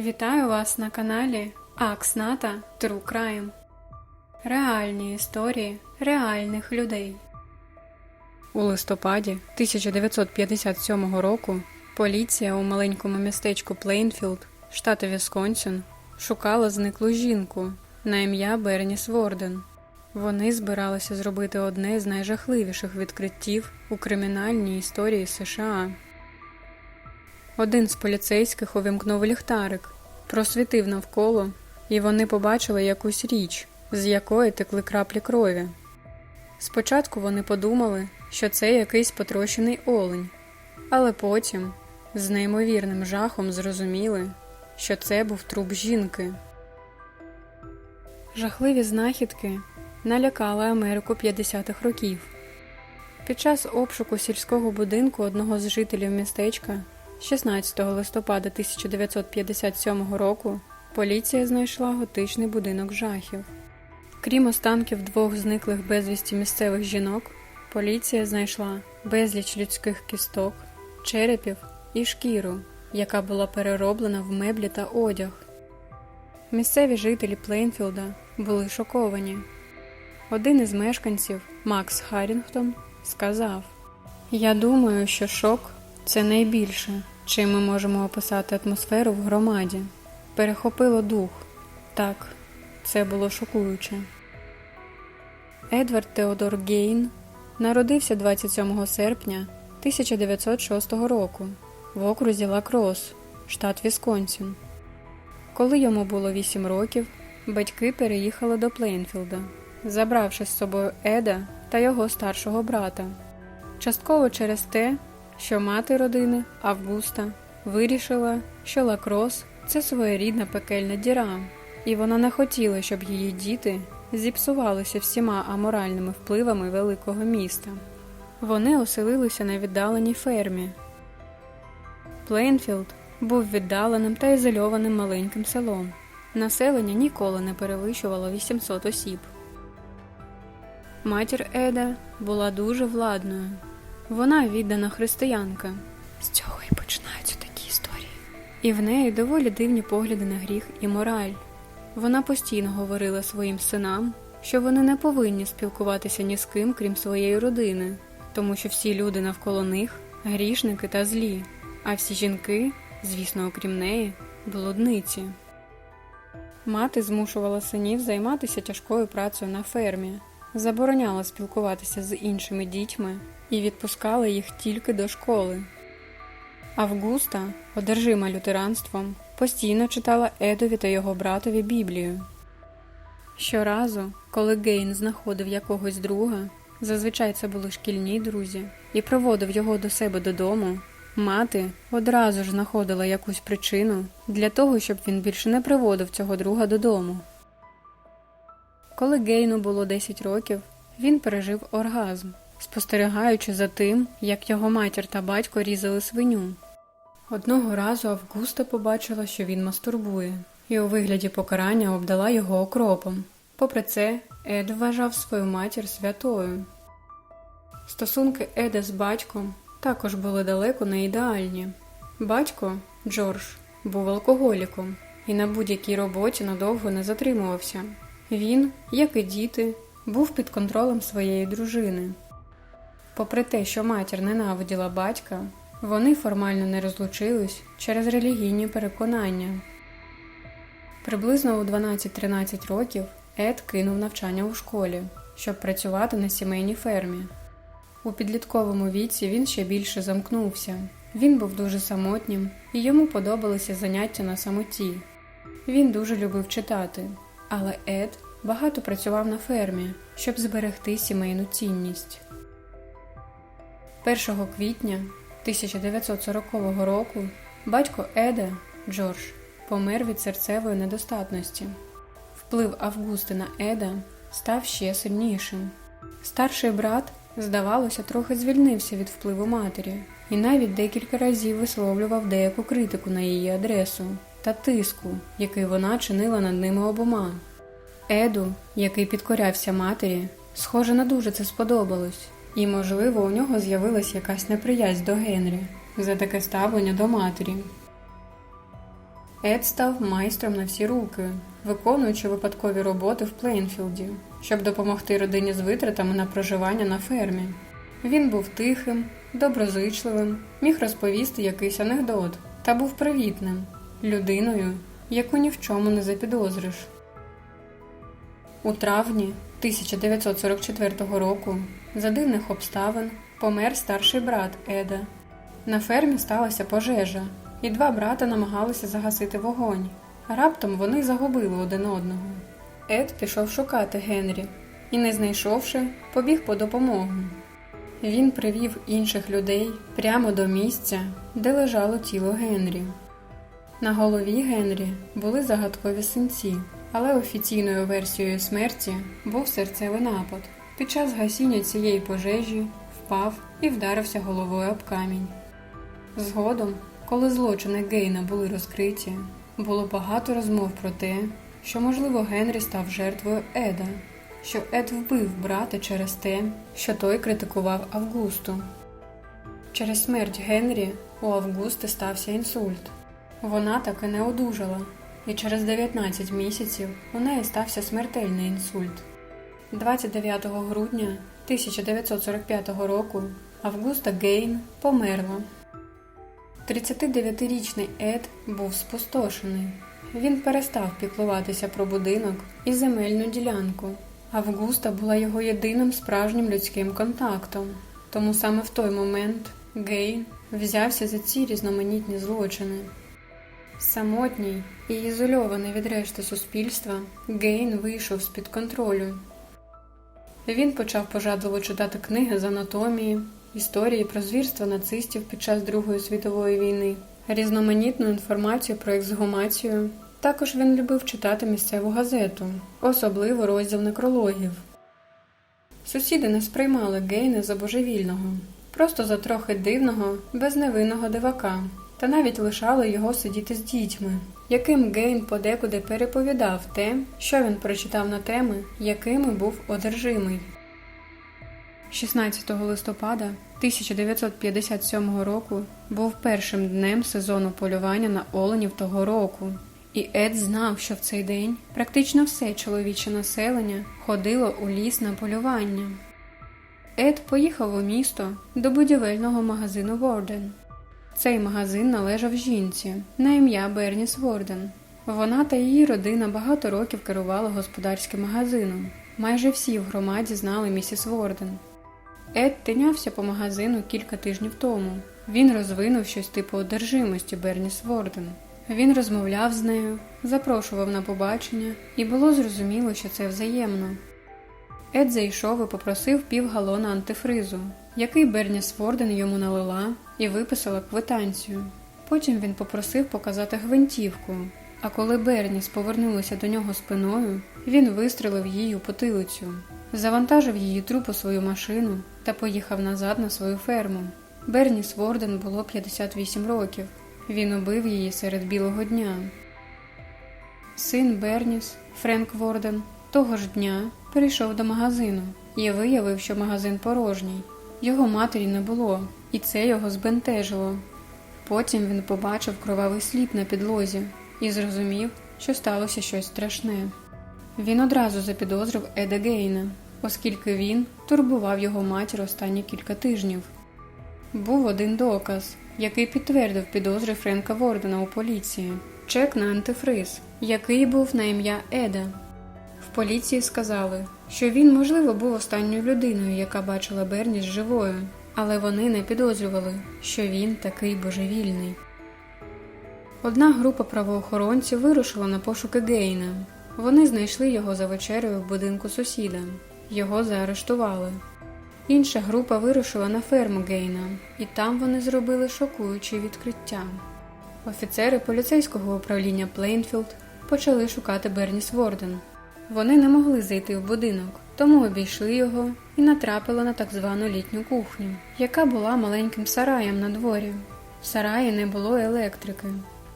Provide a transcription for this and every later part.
Вітаю вас на каналі Аксната True Crime. Реальні історії реальних людей. У листопаді 1957 року поліція у маленькому містечку Плейнфілд, штату Вісконсін, шукала зниклу жінку на ім'я Берніс Ворден. Вони збиралися зробити одне з найжахливіших відкриттів у кримінальній історії США. Один з поліцейських увімкнув ліхтарик, просвітив навколо, і вони побачили якусь річ, з якої текли краплі крові. Спочатку вони подумали, що це якийсь потрощений олень, але потім з неймовірним жахом зрозуміли, що це був труп жінки. Жахливі знахідки налякали Америку 50-х років. Під час обшуку сільського будинку одного з жителів містечка 16 листопада 1957 року поліція знайшла готичний будинок жахів. Крім останків двох зниклих безвісті місцевих жінок, поліція знайшла безліч людських кісток, черепів і шкіру, яка була перероблена в меблі та одяг. Місцеві жителі Плейнфілда були шоковані. Один із мешканців, Макс Харрінгтон, сказав: Я думаю, що шок це найбільше, чим ми можемо описати атмосферу в громаді. Перехопило дух. Так, це було шокуюче. Едвард Теодор Гейн народився 27 серпня 1906 року в окрузі Лакрос, штат Вісконсін. Коли йому було 8 років, батьки переїхали до Плейнфілда, забравши з собою Еда та його старшого брата. Частково через те, що мати родини Августа вирішила, що лакрос це своєрідна пекельна діра, і вона не хотіла, щоб її діти зіпсувалися всіма аморальними впливами великого міста. Вони оселилися на віддаленій фермі. Плейнфілд був віддаленим та ізольованим маленьким селом. Населення ніколи не перевищувало 800 осіб. Матір Еда була дуже владною. Вона віддана християнка. З цього і починаються такі історії. І в неї доволі дивні погляди на гріх і мораль. Вона постійно говорила своїм синам, що вони не повинні спілкуватися ні з ким, крім своєї родини, тому що всі люди навколо них грішники та злі, а всі жінки, звісно, окрім неї, блудниці. Мати змушувала синів займатися тяжкою працею на фермі, забороняла спілкуватися з іншими дітьми і відпускала їх тільки до школи. Августа, одержима лютеранством, постійно читала Едові та його братові Біблію. Щоразу, коли Гейн знаходив якогось друга, зазвичай це були шкільні друзі, і проводив його до себе додому, мати одразу ж знаходила якусь причину для того, щоб він більше не приводив цього друга додому. Коли Гейну було 10 років, він пережив оргазм, спостерігаючи за тим, як його матір та батько різали свиню. Одного разу Августа побачила, що він мастурбує, і у вигляді покарання обдала його окропом. Попри це, Ед вважав свою матір святою. Стосунки Еда з батьком також були далеко не ідеальні. Батько Джордж був алкоголіком і на будь-якій роботі надовго не затримувався. Він, як і діти, був під контролем своєї дружини. Попри те, що матір ненавиділа батька, вони формально не розлучились через релігійні переконання. Приблизно у 12-13 років Ед кинув навчання у школі, щоб працювати на сімейній фермі. У підлітковому віці він ще більше замкнувся. Він був дуже самотнім, і йому подобалися заняття на самоті. Він дуже любив читати, але Ед багато працював на фермі, щоб зберегти сімейну цінність. 1 квітня 1940 року батько Еда Джордж помер від серцевої недостатності. Вплив Августи на Еда став ще сильнішим. Старший брат, здавалося, трохи звільнився від впливу матері і навіть декілька разів висловлював деяку критику на її адресу та тиску, який вона чинила над ними обома. Еду, який підкорявся матері, схоже на дуже це сподобалось, і, можливо, у нього з'явилась якась неприязнь до Генрі за таке ставлення до матері. Ед став майстром на всі руки, виконуючи випадкові роботи в Плейнфілді, щоб допомогти родині з витратами на проживання на фермі. Він був тихим, доброзичливим, міг розповісти якийсь анекдот та був привітним, людиною, яку ні в чому не запідозриш. У травні 1944 року за дивних обставин помер старший брат Еда. На фермі сталася пожежа, і два брата намагалися загасити вогонь. Раптом вони загубили один одного. Ед пішов шукати Генрі і, не знайшовши, побіг по допомогу. Він привів інших людей прямо до місця, де лежало тіло Генрі. На голові Генрі були загадкові синці, але офіційною версією смерті був серцевий напад. Під час гасіння цієї пожежі впав і вдарився головою об камінь. Згодом, коли злочини Гейна були розкриті, було багато розмов про те, що, можливо, Генрі став жертвою Еда, що Ед вбив брата через те, що той критикував Августу. Через смерть Генрі у Августи стався інсульт. Вона таки не одужала, і через 19 місяців у неї стався смертельний інсульт. 29 грудня 1945 року Августа Гейн померла. 39-річний Ед був спустошений. Він перестав піклуватися про будинок і земельну ділянку. Августа була його єдиним справжнім людським контактом. Тому саме в той момент Гейн взявся за ці різноманітні злочини. Самотній і ізольований від решти суспільства, Гейн вийшов з-під контролю. Він почав пожадливо читати книги з анатомії, історії про звірства нацистів під час Другої світової війни, різноманітну інформацію про ексгумацію. Також він любив читати місцеву газету, особливо розділ некрологів. Сусіди не сприймали Гейна за божевільного, просто за трохи дивного, безневинного дивака, та навіть лишали його сидіти з дітьми, яким Гейн подекуди переповідав те, що він прочитав на теми, якими був одержимий. 16 листопада 1957 року був першим днем сезону полювання на оленів того року, і Ед знав, що в цей день практично все чоловіче населення ходило у ліс на полювання. Ед поїхав у місто до будівельного магазину Ворден. Цей магазин належав жінці на ім'я Берніс Ворден. Вона та її родина багато років керували господарським магазином. Майже всі в громаді знали місіс Ворден. Ед тинявся по магазину кілька тижнів тому. Він розвинув щось типу одержимості Берніс Ворден. Він розмовляв з нею, запрошував на побачення, і було зрозуміло, що це взаємно. Ед зайшов і попросив півгалона антифризу, який Берніс Ворден йому налила і виписала квитанцію. Потім він попросив показати гвинтівку, а коли Берніс повернулася до нього спиною, він вистрелив їй у потилицю, завантажив її труп у свою машину та поїхав назад на свою ферму. Берніс Ворден було 58 років. Він убив її серед білого дня. Син Берніс, Френк Ворден, того ж дня прийшов до магазину і виявив, що магазин порожній. Його матері не було, і це його збентежило. Потім він побачив кровавий слід на підлозі і зрозумів, що сталося щось страшне. Він одразу запідозрив Еда Гейна, оскільки він турбував його матір останні кілька тижнів. Був один доказ, який підтвердив підозри Френка Вордена у поліції чек на антифриз, який був на ім'я Еда. Поліції сказали, що він, можливо, був останньою людиною, яка бачила Берніс живою, але вони не підозрювали, що він такий божевільний. Одна група правоохоронців вирушила на пошуки Гейна. Вони знайшли його за вечерею в будинку сусіда. Його заарештували. Інша група вирушила на ферму Гейна, і там вони зробили шокуючі відкриття. Офіцери поліцейського управління Плейнфілд почали шукати Берніс Ворден. Вони не могли зайти в будинок, тому обійшли його і натрапили на так звану літню кухню, яка була маленьким сараєм на дворі. В сараї не було електрики.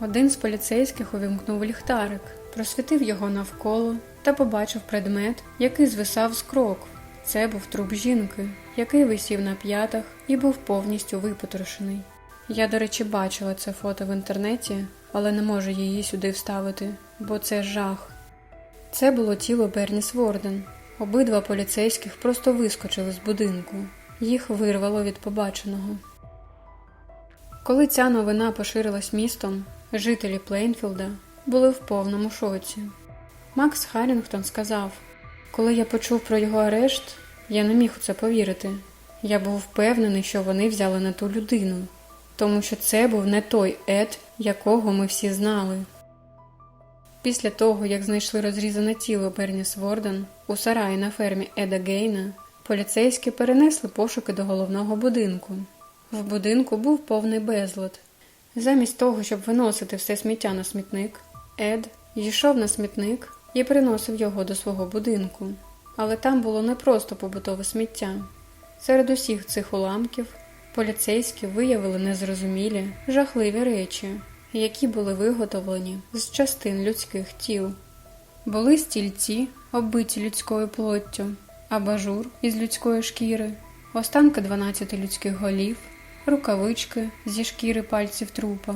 Один з поліцейських увімкнув ліхтарик, просвітив його навколо та побачив предмет, який звисав з крокв. Це був труп жінки, який висів на п'ятах і був повністю випотрошений. Я, до речі, бачила це фото в інтернеті, але не можу її сюди вставити, бо це жах. Це було тіло Берніс Ворден. Обидва поліцейських просто вискочили з будинку. Їх вирвало від побаченого. Коли ця новина поширилась містом, жителі Плейнфілда були в повному шоці. Макс Харрінгтон сказав: Коли я почув про його арешт, я не міг у це повірити. Я був впевнений, що вони взяли не ту людину, тому що це був не той Ед, якого ми всі знали. Після того, як знайшли розрізане тіло Берніс Ворден у сараї на фермі Еда Гейна, поліцейські перенесли пошуки до головного будинку. В будинку був повний безлад. Замість того, щоб виносити все сміття на смітник, Ед йшов на смітник і приносив його до свого будинку. Але там було не просто побутове сміття. Серед усіх цих уламків поліцейські виявили незрозумілі, жахливі речі, які були виготовлені з частин людських тіл. Були стільці, оббиті людською плоттю, абажур із людської шкіри, останки 12 людських голів, рукавички зі шкіри пальців трупа,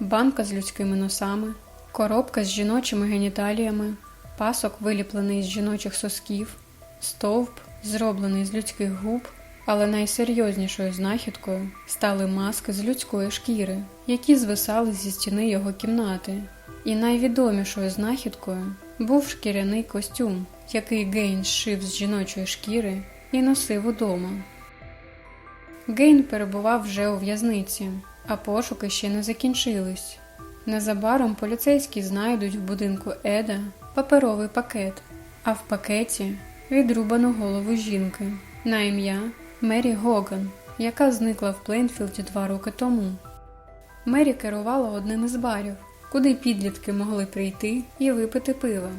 банка з людськими носами, коробка з жіночими геніталіями, пасок, виліплений з жіночих сосків, стовп, зроблений з людських губ. Але найсерйознішою знахідкою стали маски з людської шкіри, які звисали зі стіни його кімнати. І найвідомішою знахідкою був шкіряний костюм, який Гейн зшив з жіночої шкіри і носив удома. Гейн перебував вже у в'язниці, а пошуки ще не закінчились. Незабаром поліцейські знайдуть в будинку Еда паперовий пакет, а в пакеті відрубану голову жінки на ім'я Мері Гоган, яка зникла в Плейнфілді два роки тому. Мері керувала одним із барів, куди підлітки могли прийти і випити пива.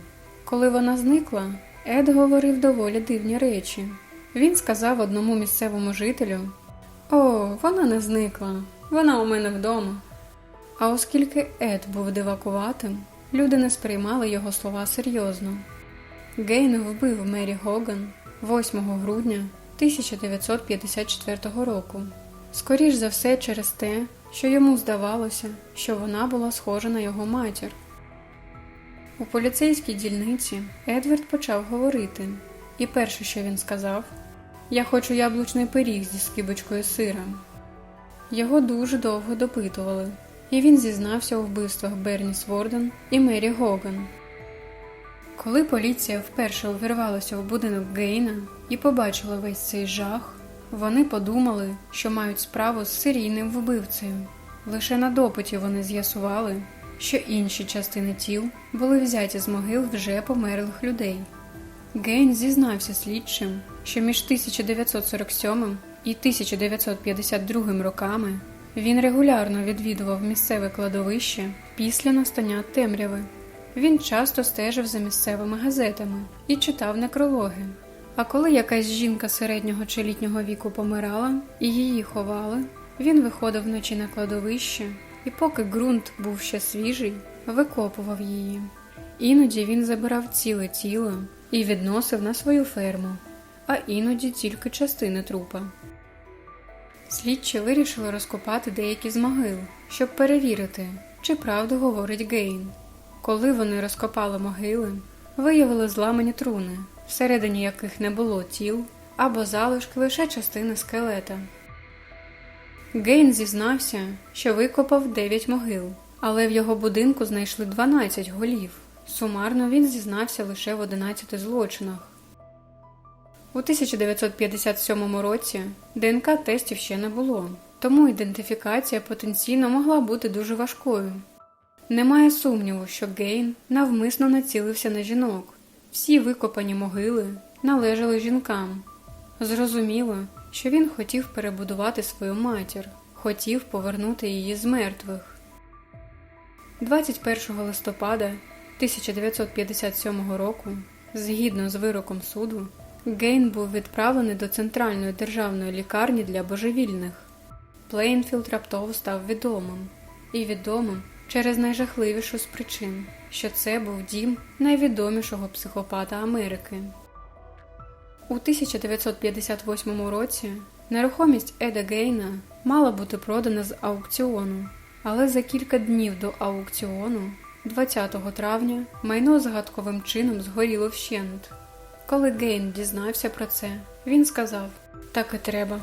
Коли вона зникла, Ед говорив доволі дивні речі. Він сказав одному місцевому жителю: О, вона не зникла, вона у мене вдома. А оскільки Ед був дивакуватим, люди не сприймали його слова серйозно. Гейн вбив Мері Гоган 8 грудня 1954 року. Скоріш за все через те, що йому здавалося, що вона була схожа на його матір. У поліцейській дільниці Едвард почав говорити, і перше, що він сказав, я хочу яблучний пиріг зі скибочкою сира. Його дуже довго допитували, і він зізнався у вбивствах Берніс Ворден і Мері Гоган. Коли поліція вперше увірвалася в будинок Гейна і побачила весь цей жах, вони подумали, що мають справу з серійним вбивцею. Лише на допиті вони з'ясували, що інші частини тіл були взяті з могил вже померлих людей. Гейн зізнався слідчим, що між 1947 і 1952 роками він регулярно відвідував місцеве кладовище після настання темряви. Він часто стежив за місцевими газетами і читав некрологи. А коли якась жінка середнього чи літнього віку помирала і її ховали, він виходив вночі на кладовище і, поки ґрунт був ще свіжий, викопував її. Іноді він забирав ціле тіло і відносив на свою ферму, а іноді тільки частини трупа. Слідчі вирішили розкопати деякі з могил, щоб перевірити, чи правду говорить Гейн. Коли вони розкопали могили, виявили зламані труни, всередині яких не було тіл або залишки лише частини скелета. Гейн зізнався, що викопав 9 могил, але в його будинку знайшли 12 голів. Сумарно він зізнався лише в 11 злочинах. У 1957 році ДНК тестів ще не було, тому ідентифікація потенційно могла бути дуже важкою. Немає сумніву, що Гейн навмисно націлився на жінок. Всі викопані могили належали жінкам. Зрозуміло, що він хотів перебудувати свою матір, хотів повернути її з мертвих. 21 листопада 1957 року, згідно з вироком суду, Гейн був відправлений до центральної державної лікарні для божевільних. Плейнфілд раптово став відомим і відомим через найжахливішу з причин, що це був дім найвідомішого психопата Америки. У 1958 році нерухомість Еда Гейна мала бути продана з аукціону, Але за кілька днів до аукціону, 20 травня, майно загадковим чином згоріло вщент. Коли Гейн дізнався про це, він сказав: Так і треба.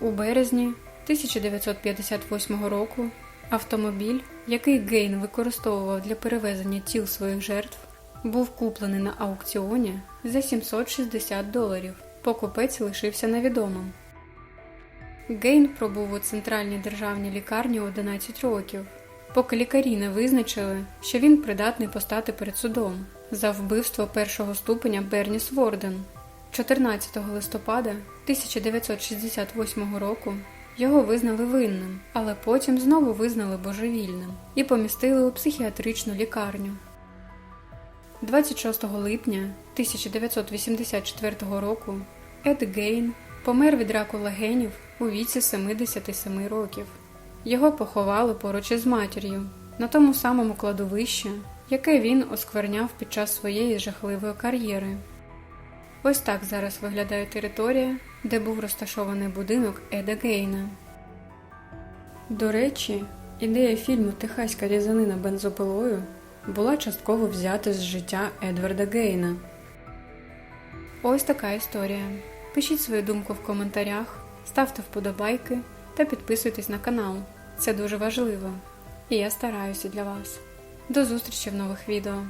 У березні 1958 року автомобіль, який Гейн використовував для перевезення тіл своїх жертв, був куплений на аукціоні за 760 доларів. Покупець лишився невідомим. Гейн пробув у центральній державній лікарні 11 років, поки лікарі не визначили, що він придатний постати перед судом за вбивство першого ступеня Берніс Ворден. 14 листопада 1968 року його визнали винним, але потім знову визнали божевільним і помістили у психіатричну лікарню. 26 липня 1984 року Ед Гейн помер від раку легенів у віці 77 років. Його поховали поруч із матір'ю на тому самому кладовищі, яке він оскверняв під час своєї жахливої кар'єри. Ось так зараз виглядає територія, де був розташований будинок Еда Гейна. До речі, ідея фільму Техаська різанина бензопилою була частково взята з життя Едварда Гейна. Ось така історія. Пишіть свою думку в коментарях, ставте вподобайки та підписуйтесь на канал. Це дуже важливо. І я стараюся для вас. До зустрічі в нових відео.